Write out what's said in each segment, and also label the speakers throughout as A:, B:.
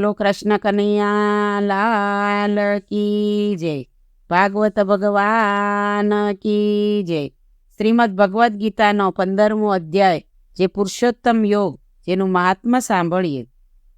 A: બોલો કૃષ્ણ કનૈયા લાલ કી જય. ભાગવત ભગવાન કી જય. શ્રીમદ ભગવદ્ ગીતાનો પંદરમો અધ્યાય, જે પુરુષોત્તમ યોગ, જેનું મહાત્મા સાંભળીએ.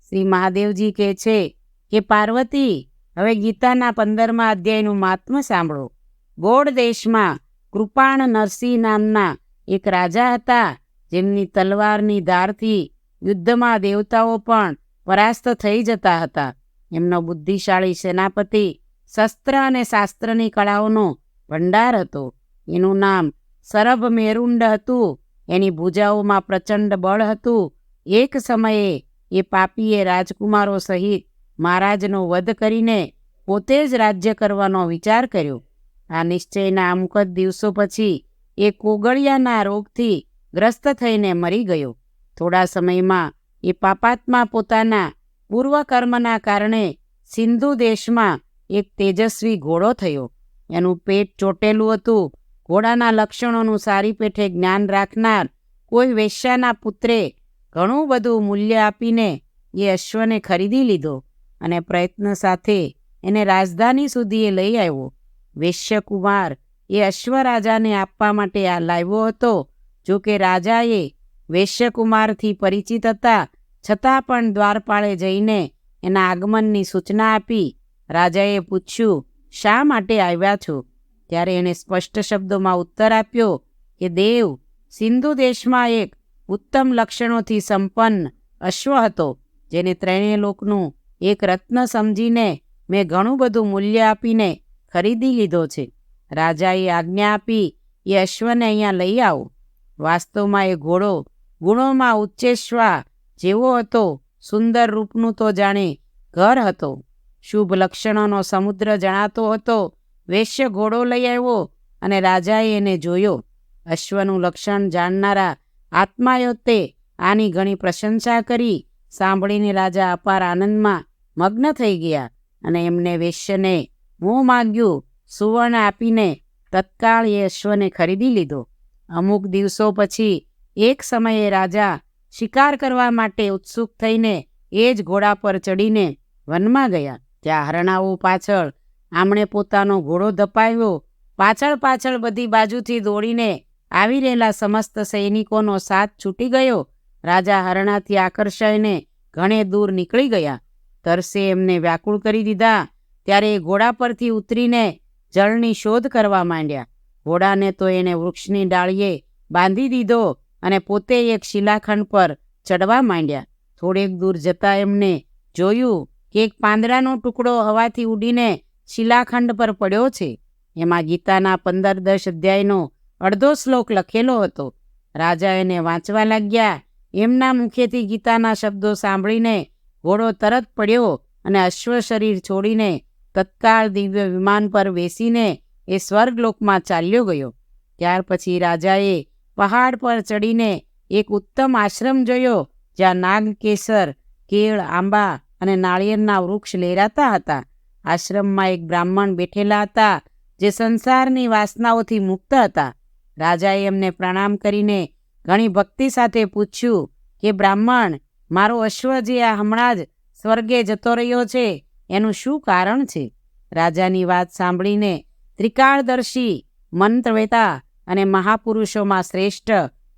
A: શ્રી મહાદેવજી કહે છે કે, પાર્વતી, હવે ગીતાના પંદરમા અધ્યાયનું મહાત્મા સાંભળો. ગોળ દેશમાં કૃપાણ નરસિંહ નામના એક રાજા હતા, જેમની તલવારની ધારથી યુદ્ધમાં દેવતાઓ પણ પરાસ્ત થઈ જતા હતા. એમનો બુદ્ધિશાળી સેનાપતિ શસ્ત્ર અને શાસ્ત્રની કળાઓનો ભંડાર હતો. એનું નામ સરભ મેરુંડ હતું. એની ભૂજાઓમાં પ્રચંડ બળ હતું. એક સમયે એ પાપીએ રાજકુમારો સહિત મહારાજનો વધ કરીને પોતે જ રાજ્ય કરવાનો વિચાર કર્યો. આ નિશ્ચયના અમુક જ દિવસો પછી એ કોગળિયાના રોગથી ગ્રસ્ત થઈને મરી ગયો. થોડા સમયમાં એ પાપાત્મા પોતાના પૂર્વકર્મના કારણે સિંધુ દેશમાં એક તેજસ્વી ઘોડો થયો. એનું પેટ ચોટેલું હતું. ઘોડાના લક્ષણોનું સારી પેઠે જ્ઞાન રાખનાર કોઈ વેશ્યાના પુત્રે ઘણું બધું મૂલ્ય આપીને એ અશ્વને ખરીદી લીધો અને પ્રયત્ન સાથે એને રાજધાની સુધી એ લઈ આવ્યો. વેશ્યકુમાર એ અશ્વરાજાને આપવા માટે આ લાવ્યો હતો જો કે રાજાએ વેશ્યકુમારથી પરિચિત હતા. છતાં પણ દ્વારપાળે જઈને એના આગમનની સૂચના આપી. રાજાએ પૂછ્યું, શા માટે આવ્યા છો? ત્યારે એણે સ્પષ્ટ શબ્દોમાં ઉત્તર આપ્યો કે, દેવ, સિંધુ દેશમાં એક ઉત્તમ લક્ષણોથી સંપન્ન અશ્વ હતો, જેને ત્રણેય લોકનું એક રત્ન સમજીને મેં ઘણું બધું મૂલ્ય આપીને ખરીદી લીધો છે. રાજાએ આજ્ઞા આપી, એ અશ્વને અહીંયા લઈ આવો. વાસ્તવમાં એ ઘોડો ગુણોમાં ઉચ્ચેશ્વા જેવો હતો, સુંદર રૂપનું તો જાણે ઘર હતો. શુભ લક્ષણોનો સમુદ્ર જણાતો હતો, વેશ્ય ઘોડો લઈ આવ્યો અને રાજાએ એને જોયો. અશ્વનું લક્ષણ જાણનારા આત્માયો તે આની ઘણી પ્રશંસા કરી, સાંભળીને રાજા અપાર આનંદમાં મગ્ન થઈ ગયા અને એમને વેશ્યને મોં માગ્યું, સુવર્ણ આપીને તત્કાળ એ અશ્વને ખરીદી લીધો. અમુક દિવસો પછી એક સમયે રાજા શિકાર કરવા માટે ઉત્સુક થઈને એ જ ઘોડા પર ચડીને વનમાં ગયા. ત્યાં હરણાઓ પાછળ આમણે પોતાનો ઘોડો ધપાવ્યો. પાછળ પાછળ બધી બાજુથી દોડીને આવી રહેલા સમસ્ત સૈનિકોનો સાથ છૂટી ગયો. રાજા હરણાથી આકર્ષાઈને ઘણે દૂર નીકળી ગયા. તરસે એમને વ્યાકુળ કરી દીધા. ત્યારે એ ઘોડા પરથી ઉતરીને જળની શોધ કરવા માંડ્યા. ઘોડાને તો એને વૃક્ષની ડાળીએ બાંધી દીધો. અને પોતે એક શિલાખંડ પર ચડવા માંડ્યા. થોડેક દૂર જતા એમને જોયું કે એક પાંદડાનો ટુકડો હવાથી ઉડીને શિલાખંડ પર પડ્યો છે. એમાં ગીતાના પંદર દસ અધ્યાયનો અડધો શ્લોક લખેલો હતો. રાજા એને વાંચવા લાગ્યા. એમના મુખેથી ગીતાના શબ્દો સાંભળીને ઘોડો તરત પડ્યો અને અશ્વ શરીર છોડીને તત્કાળ દિવ્ય વિમાન પર બેસીને એ સ્વર્ગલોકમાં ચાલ્યો ગયો. ત્યાર પછી રાજાએ પહાડ પર ચડીને એક ઉત્તમ આશ્રમ જોયો, જ્યાં નાગકેસર, કેળ, આંબા અને નાળિયેરના વૃક્ષ લહેરાતા હતા. આશ્રમમાં એક બ્રાહ્મણ બેઠેલા હતા, જે સંસારની વાસનાઓથી મુક્ત હતા. રાજાએ એમને પ્રણામ કરીને ઘણી ભક્તિ સાથે પૂછ્યું કે, બ્રાહ્મણ, મારો અશ્વ જે આ હમણાં જ સ્વર્ગે જતો રહ્યો છે, એનું શું કારણ છે? રાજાની વાત સાંભળીને ત્રિકાળદર્શી મંત્રવેતા અને મહાપુરુષોમાં શ્રેષ્ઠ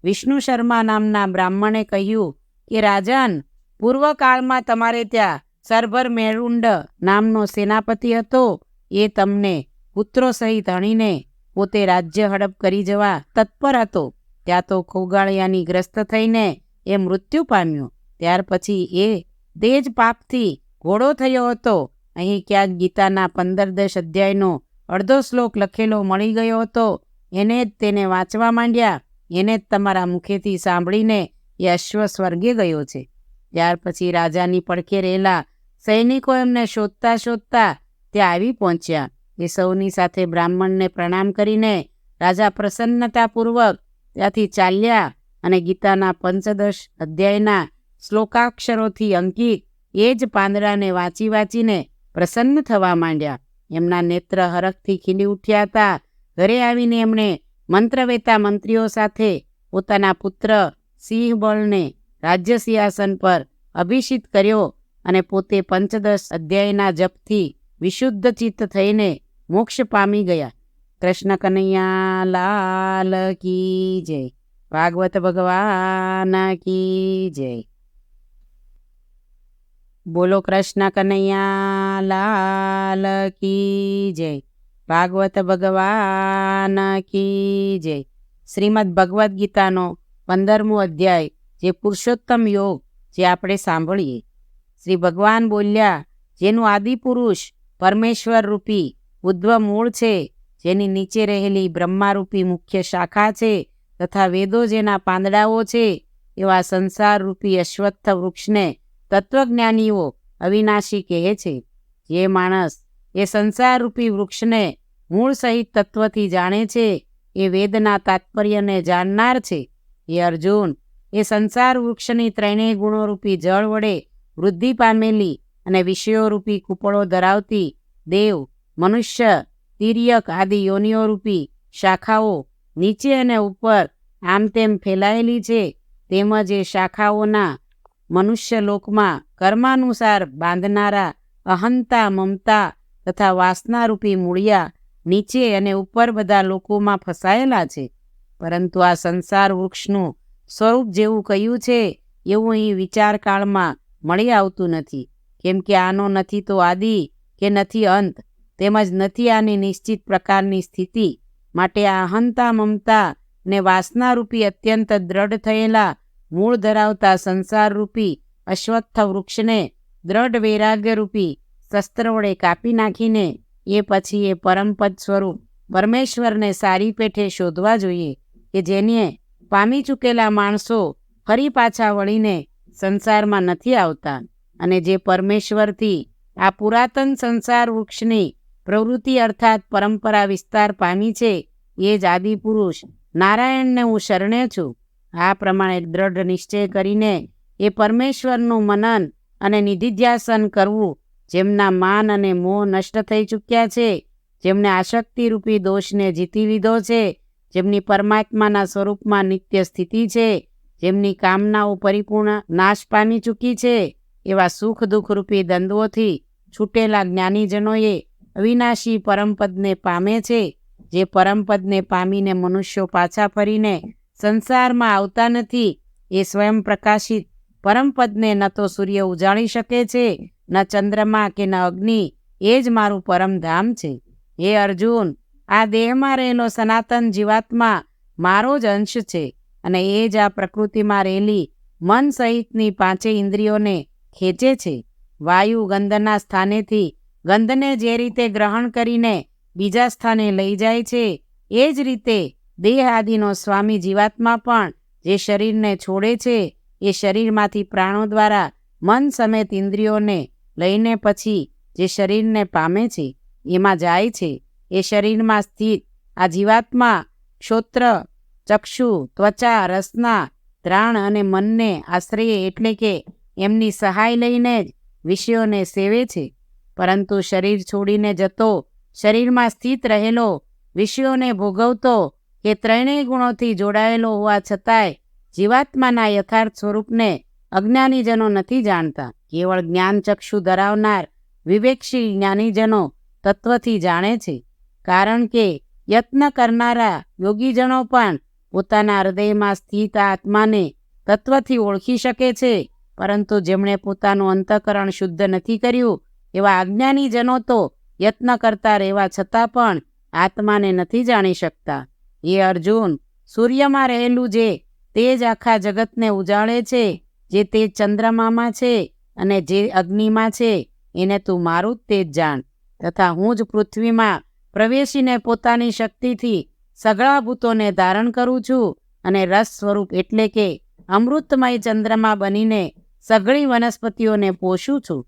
A: વિષ્ણુ શર્મા નામના બ્રાહ્મણે કહ્યું કે, રાજન, પૂર્વકાળમાં તમારે ત્યાં સરભર મેરુંડ નામનો સેનાપતિ હતો. એ તમને પુત્રો સહિત હણીને પોતે રાજ્ય હડપ કરી જવા તત્પર હતો. ત્યાં તો ખોગાળિયાની ગ્રસ્ત થઈને એ મૃત્યુ પામ્યો. ત્યાર પછી એ દેજ પાપથી ઘોડો થયો હતો. અહીં ક્યાંક ગીતાના પંદર દસ અધ્યાયનો અડધો શ્લોક લખેલો મળી ગયો હતો. એને જ તેને વાંચવા માંડ્યા. એને જ તમારા મુખેથી સાંભળીને એ અશ્વ સ્વર્ગે ગયો છે. ત્યાર પછી રાજાની પડખે રહેલા સૈનિકો એમને શોધતા શોધતા ત્યાં આવી પહોંચ્યા. એ સૌની સાથે બ્રાહ્મણને પ્રણામ કરીને રાજા પ્રસન્નતાપૂર્વક ત્યાંથી ચાલ્યા અને ગીતાના પંચદશ અધ્યાયના શ્લોકાક્ષરોથી અંકિત એ જ પાંદડાને વાંચી વાંચીને પ્રસન્ન થવા માંડ્યા. એમના નેત્ર હરખથી ખીલી ઉઠ્યા હતા. ઘરે આવીને એમણે મંત્રવેતા મંત્રીઓ સાથે પોતાના પુત્ર સિંહબળને રાજ્ય સિંહાસન પર અભિષિત કર્યો અને પોતે પંચદશ અધ્યાયના જપથી વિશુદ્ધ ચિત્ત થઈને મોક્ષ પામી ગયા. કૃષ્ણ કનૈયા લાલ કી જય. ભાગવત ભગવાન કી જય. બોલો કૃષ્ણ કનૈયા લાલ કી જય. ભાગવત ભગવાન કી જય. શ્રીમદ ભગવદ્ ગીતાનો પંદરમો અધ્યાય, જે પુરુષોત્તમ યોગ, જે આપણે સાંભળીએ. શ્રી ભગવાન બોલ્યા, જેનું આદિપુરુષ પરમેશ્વર રૂપી ઉદ્ધવ મૂળ છે, જેની નીચે રહેલી બ્રહ્મારૂપી મુખ્ય શાખા છે, તથા વેદો જેના પાંદડાઓ છે, એવા સંસાર રૂપી અશ્વત્થ વૃક્ષને તત્વજ્ઞાનીઓ અવિનાશી કહે છે. જે માણસ એ સંસારરૂપી વૃક્ષને મૂળ સહિત તત્વથી જાણે છે, એ વેદના તાત્પર્યને જાણનાર છે. એ અર્જુન, એ સંસાર વૃક્ષની ત્રણેય ગુણોરૂપી જળ વડે વૃદ્ધિ પામેલી અને વિષયોરૂપી કૂપળો ધરાવતી દેવ, મનુષ્ય, તિર્યક આદિ યોનિઓરૂપી શાખાઓ નીચે અને ઉપર આમ તેમ ફેલાયેલી છે, તેમજ એ શાખાઓના મનુષ્ય લોકમાં કર્માનુસાર બાંધનારા અહંતા મમતા તથા વાસનારૂપી મૂળિયા નીચે અને ઉપર બધા લોકોમાં ફસાયેલા છે. પરંતુ આ સંસાર વૃક્ષનું સ્વરૂપ જેવું કહ્યું છે, એવું અહીં વિચારકાળમાં મળી આવતું નથી. કેમ કે આનો નથી તો આદિ કે નથી અંત, તેમજ નથી આની નિશ્ચિત પ્રકારની સ્થિતિ. માટે આ અહંતા મમતા ને વાસનારૂપી અત્યંત દ્રઢ થયેલા મૂળ ધરાવતા સંસારરૂપી અશ્વત્થ વૃક્ષને દ્રઢ વૈરાગ્યરૂપી શસ્ત્ર વડે કાપી નાખીને એ પછી એ પરમપદ સ્વરૂપ પરમેશ્વરને સારી પેઠે શોધવા જોઈએ કે જેને પામી ચૂકેલા માણસો ફરી પાછા વળીને સંસારમાં નથી આવતા અને જે પરમેશ્વરથી આ પુરાતન સંસાર વૃક્ષની પ્રવૃત્તિ અર્થાત પરંપરા વિસ્તાર પામી છે, એ જ આદિપુરુષ નારાયણને હું શરણે છું. આ પ્રમાણે દ્રઢ નિશ્ચય કરીને એ પરમેશ્વરનું મનન અને નિધિધ્યાસન કરવું જેમના માન અને મોહ નષ્ટ થઈ ચૂક્યા છે જેમણે આશક્તિરૂપી દોષને જીતી લીધો છે, જેમની પરમાત્માના સ્વરૂપમાં નિત્ય સ્થિતિ છે, જેમની કામનાઓ પરિપૂર્ણ નાશ પામી ચૂકી છે, એવા સુખ દુઃખરૂપી દ્વંદ્વોથી છૂટેલા જ્ઞાનીજનોએ અવિનાશી પરમપદને પામે છે, જે પરમપદને પામીને મનુષ્યો પાછા ફરીને સંસારમાં આવતા નથી, એ સ્વયં પ્રકાશિત પરમપદને ન તો સૂર્ય ઉજાળી શકે છે ન ચંદ્રમા કે ન અગ્નિ, એ જ મારું પરમધામ છે. હે અર્જુન, આ દેહમાં રહેલો સનાતન જીવાત્મા મારો જ અંશ છે અને એ જ આ પ્રકૃતિમાં રહેલી મન સહિતની પાંચે ઇન્દ્રિયોને ખેંચે છે. વાયુ ગંધના સ્થાનેથી ગંધને જે રીતે ગ્રહણ કરીને બીજા સ્થાને લઈ જાય છે, એ જ રીતે દેહ આદિનો સ્વામી જીવાત્મા પણ જે શરીરને છોડે છે, એ શરીરમાંથી પ્રાણો દ્વારા મન સમેત ઇન્દ્રિયોને લઈને પછી જે શરીરને પામે છે, એમાં જાય છે. એ શરીરમાં સ્થિત આ જીવાત્મા ક્ષોત્ર ચક્ષુ, ત્વચા, રસના ત્રાણ અને મનને આશ્રય એટલે કે એમની સહાય લઈને જ વિષયોને સેવે છે. પરંતુ શરીર છોડીને જતો, શરીરમાં સ્થિત રહેલો, વિષયોને ભોગવતો એ ત્રણેય ગુણોથી જોડાયેલો હોવા છતાંય જીવાત્માના યથાર્થ સ્વરૂપને અજ્ઞાનીજનો નથી જાણતા. કેવળ જ્ઞાનચક્ષુ ધરાવનાર વિવેકશીલ જ્ઞાનીજનો તત્વથી જાણે છે. કારણ કે યત્ન કરનારા યોગીજનો પણ પોતાના હૃદયમાં સ્થિત આત્માને તત્વથી ઓળખી શકે છે. પરંતુ જેમણે પોતાનું અંતઃકરણ શુદ્ધ નથી કર્યું, એવા અજ્ઞાનીજનો તો યત્ન કરતા રહેવા છતાં પણ આત્માને નથી જાણી શકતા. એ અર્જુન સૂર્યમાં રહેલું જે તેજ આખા જગતને ઉજાળે છે. જે તે ચંદ્રમામાં છે અને જે અગ્નિમાં છે, એને તું મારું જ તેજ જાણ. તથા હું જ પૃથ્વીમાં પ્રવેશીને પોતાની શક્તિથી સગળા ભૂતોને ધારણ કરું છું અને રસ સ્વરૂપ એટલે કે અમૃતમય ચંદ્રમા બનીને સઘળી વનસ્પતિઓને પોષું છું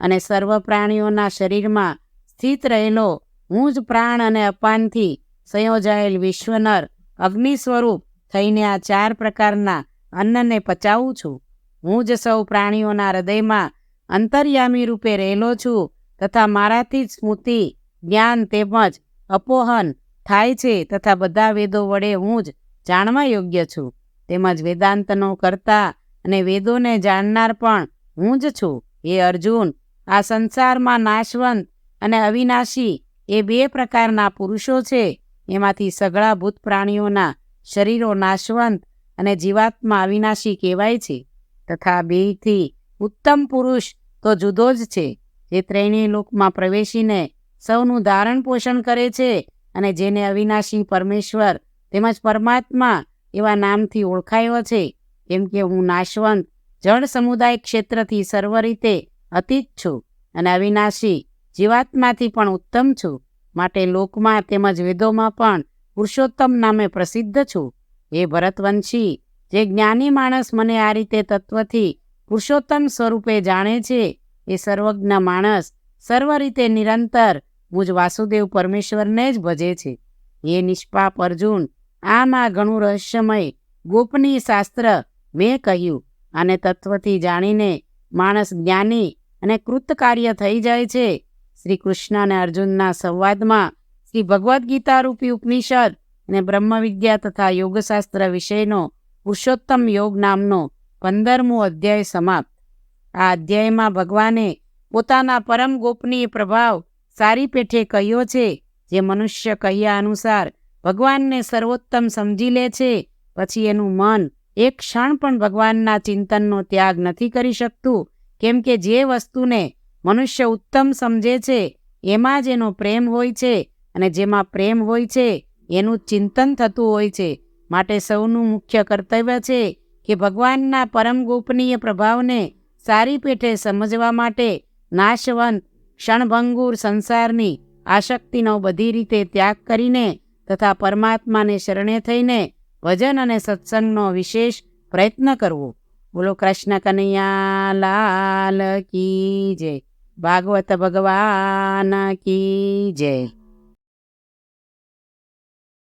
A: અને સર્વ પ્રાણીઓના શરીરમાં સ્થિત રહેલો હું જ પ્રાણ અને અપાનથી સંયોજાયેલ વિશ્વનર અગ્નિ સ્વરૂપ થઈને આ ચાર પ્રકારના અન્નને પચાવું છું. હું જ સૌ પ્રાણીઓના હૃદયમાં અંતર્યામી રૂપે રહેલો છું તથા મારાથી જ સ્મૃતિ, જ્ઞાન તેમજ અપોહન થાય છે તથા બધા વેદો વડે હું જ જાણવા યોગ્ય છું. તેમજ વેદાંતનો કરતા અને વેદોને જાણનાર પણ હું જ છું. હે અર્જુન, આ સંસારમાં નાશવંત અને અવિનાશી એ બે પ્રકારના પુરુષો છે. એમાંથી સગળા ભૂત પ્રાણીઓના શરીરો નાશવંત અને જીવાત્મા અવિનાશી કહેવાય છે. તથા બેથી ઉત્તમ પુરુષ તો જુદો જ છે. જે ત્રણેય લોકમાં પ્રવેશીને સૌનું ધારણ પોષણ કરે છે અને જેને અવિનાશી પરમેશ્વર તેમજ પરમાત્મા એવા નામથી ઓળખાયો છે, કેમ કે હું નાશવંત જળ સમુદાય ક્ષેત્રથી સર્વ રીતે અતીત છું અને અવિનાશી જીવાત્માથી પણ ઉત્તમ છું. માટે લોકમાં તેમજ વેદોમાં પણ પુરુષોત્તમ નામે પ્રસિદ્ધ છું. એ ભરતવંશી જે જ્ઞાની માણસ મને આ રીતે તત્વથી પુરુષોત્તમ સ્વરૂપે જાણે છે, એ સર્વજ્ઞ માણસ સર્વ રીતે નિરંતર મુજ વાસુદેવ પરમેશ્વરને જ ભજે છે. એ નિષ્પાપ અર્જુન, આમાં ઘણું રહસ્યમય, ગોપનીય શાસ્ત્ર મેં કહ્યું અને તત્વથી જાણીને માણસ જ્ઞાની અને કૃતકાર્ય થઈ જાય છે. શ્રી કૃષ્ણ અને અર્જુનના સંવાદમાં શ્રી ભગવદ્ ગીતા રૂપી ઉપનિષદ અને બ્રહ્મવિદ્યા તથા યોગશાસ્ત્ર વિષયનો પુરુષોત્તમ યોગ નામનો પંદરમો અધ્યાય સમાપ્ત. આ અધ્યાયમાં ભગવાને પોતાના પરમ ગોપનીય પ્રભાવ સારી પેઠે કહ્યો છે, જે મનુષ્ય કહ્યા અનુસાર ભગવાનને સર્વોત્તમ સમજી લે છે, પછી એનું મન એક ક્ષણ પણ ભગવાનના ચિંતનનો ત્યાગ નથી કરી શકતું, કેમ કે જે વસ્તુને મનુષ્ય ઉત્તમ સમજે છે, એમાં જ એનો પ્રેમ હોય છે, અને જેમાં પ્રેમ હોય છે, એનું ચિંતન થતું હોય છે. માટે સૌનું મુખ્ય કર્તવ્ય છે કે ભગવાનના પરમ ગોપનીય પ્રભાવને સારી પેઠે સમજવા માટે નાશવંત, ક્ષણભંગુર સંસારની આશક્તિનો બધી રીતે ત્યાગ કરીને તથા પરમાત્માને શરણે થઈને ભજન અને સત્સંગનો વિશેષ પ્રયત્ન કરવો. બોલો કૃષ્ણ કનૈયા, લાલ કી જય. ભાગવત ભગવાન કી જય.